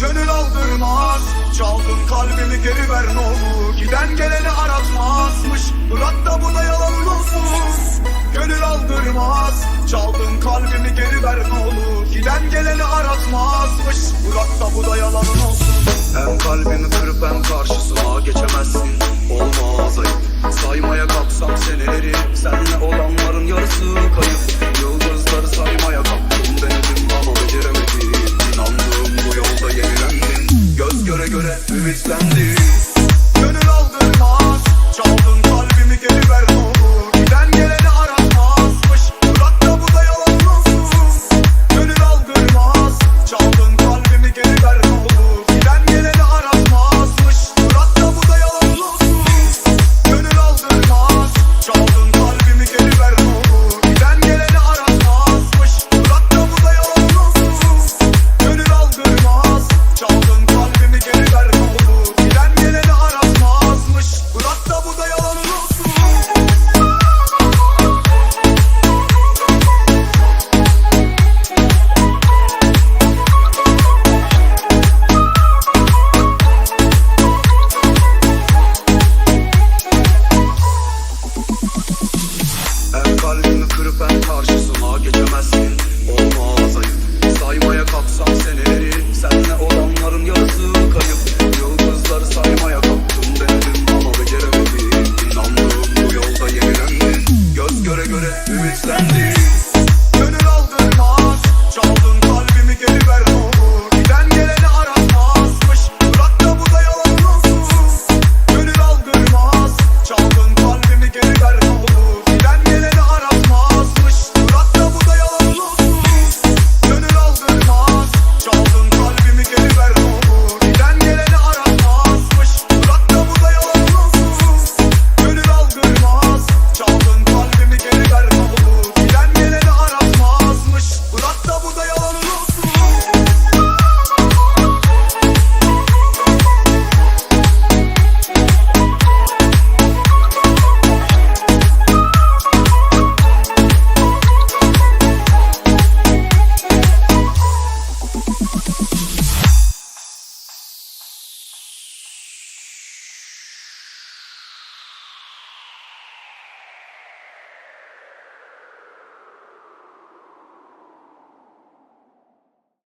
Gönül aldırmaz Çaldın kalbimi geri ver ne olur. Giden geleni aratmazmış Bırak da bu da yalan olsun. Gönül aldırmaz Çaldın kalbimi geri ver ne olur. Giden geleni aratmazmış Bırak da bu da yalan olsun. Hem kalbimi kırıp hem karşısına it's It's a new